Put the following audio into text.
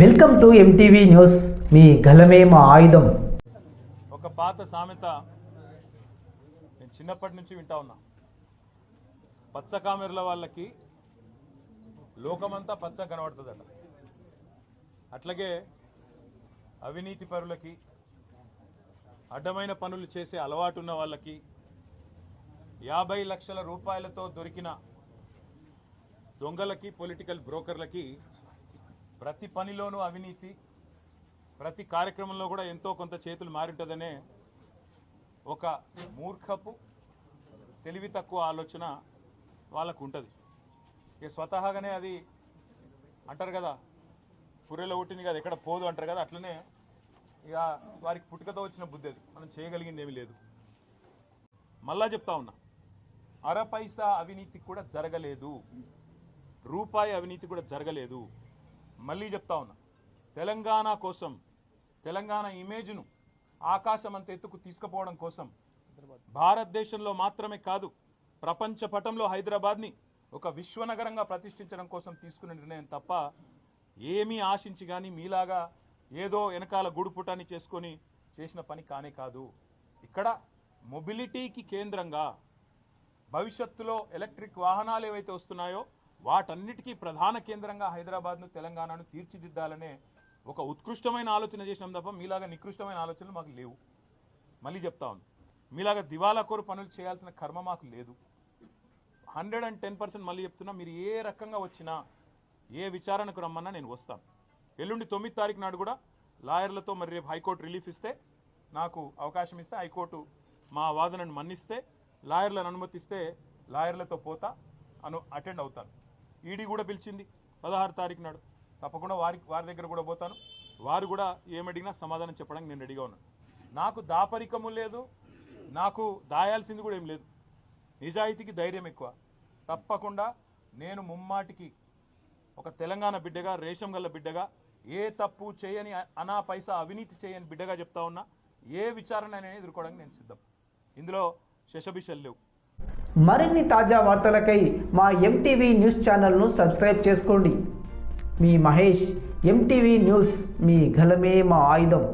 Welcome to MTV news మీ గలమే మా ఆయుధం. ఒక పాత సామెత నేను చిన్నప్పటి నుంచి వింటా ఉన్నా. పచ్చ కామెర్ల వాళ్ళకి లోకమంతా పచ్చ కనబడుతుందట. అట్లాగే అవినీతి పరులకి అడ్డమైన పనులు చేసే అలవాటు ఉన్న వాళ్ళకి యాభై లక్షల రూపాయలతో దొరికిన దొంగలకి పొలిటికల్ బ్రోకర్లకి ప్రతి పనిలోనూ అవినీతి ప్రతి కార్యక్రమంలో కూడా ఎంతో కొంత చేతులు మారింటుందనే ఒక మూర్ఖపు తెలివి తక్కువ ఆలోచన వాళ్ళకు ఉంటుంది ఇక స్వతహాగానే అది అంటారు కదా పుర్రెలో పుట్టింది కదా ఎక్కడ పోదు అంటారు కదా అట్లనే ఇక వారికి పుట్టుకతో వచ్చిన బుద్ధి అది. మనం చేయగలిగింది ఏమీ లేదు. మళ్ళా చెప్తా ఉన్నా అర పైసా అవినీతి కూడా జరగలేదు. రూపాయి అవినీతి కూడా జరగలేదు. మళ్ళీ చెప్తా ఉన్నా. తెలంగాణ కోసం తెలంగాణ ఇమేజ్ను ఆకాశం అంత ఎత్తుకు తీసుకుపోవడం కోసం భారతదేశంలో మాత్రమే కాదు ప్రపంచ పటంలో హైదరాబాద్ని ఒక విశ్వనగరంగా ప్రతిష్ఠించడం కోసం తీసుకున్న నిర్ణయం తప్ప ఏమీ ఆశించి కానీ మీలాగా ఏదో వెనకాల గుడుపుటాన్ని చేసుకొని చేసిన పని కానే కాదు. ఇక్కడ మొబిలిటీకి కేంద్రంగా భవిష్యత్తులో ఎలక్ట్రిక్ వాహనాలు ఏవైతే వస్తున్నాయో వాటన్నిటికీ ప్రధాన కేంద్రంగా హైదరాబాద్ను తెలంగాణను తీర్చిదిద్దాలనే ఒక ఉత్కృష్టమైన ఆలోచన చేసినాం తప్ప మీలాగా నికృష్టమైన ఆలోచనలు మాకు లేవు. మళ్ళీ చెప్తా ఉంది మీలాగా దివాలాకోరు పనులు చేయాల్సిన కర్మ మాకు లేదు. హండ్రెడ్ అండ్ టెన్ పర్సెంట్ మళ్ళీ చెప్తున్నా మీరు ఏ రకంగా వచ్చినా ఏ విచారణకు రమ్మన్నా నేను వస్తాను ఎల్లుండి తొమ్మిది తారీఖు నాడు కూడా లాయర్లతో మరి రేపు హైకోర్టు రిలీఫ్ ఇస్తే నాకు అవకాశం ఇస్తే హైకోర్టు మా వాదనను మన్నిస్తే లాయర్లను అనుమతిస్తే లాయర్లతో పోతా అను అటెండ్ అవుతాను. ఈడీ కూడా పిలిచింది పదహారు తారీఖు నాడు. తప్పకుండా వారి వారి దగ్గర కూడా పోతాను. వారు కూడా ఏమడిగినా సమాధానం చెప్పడానికి నేను రెడీగా ఉన్నాను. నాకు దాపరికము లేదు నాకు దాయాల్సింది కూడా ఏం లేదు. నిజాయితీకి ధైర్యం ఎక్కువ. తప్పకుండా నేను ముమ్మాటికి ఒక తెలంగాణ బిడ్డగా రేషం గల్ల బిడ్డగా ఏ తప్పు చేయని అనా పైసా అవినీతి చేయని బిడ్డగా చెప్తా ఉన్నా ఏ విచారణ అనేది ఎదుర్కోవడానికి నేను సిద్ధం. ఇందులో శశభిషలు లేవు. మరిన్ని తాజా వార్తలకై మా ఎంటీవీ న్యూస్ ఛానల్ను సబ్స్క్రైబ్ చేసుకోండి. మీ మహేష్ ఎంటీవీ న్యూస్ మీ గలమే మా ఆయుధం.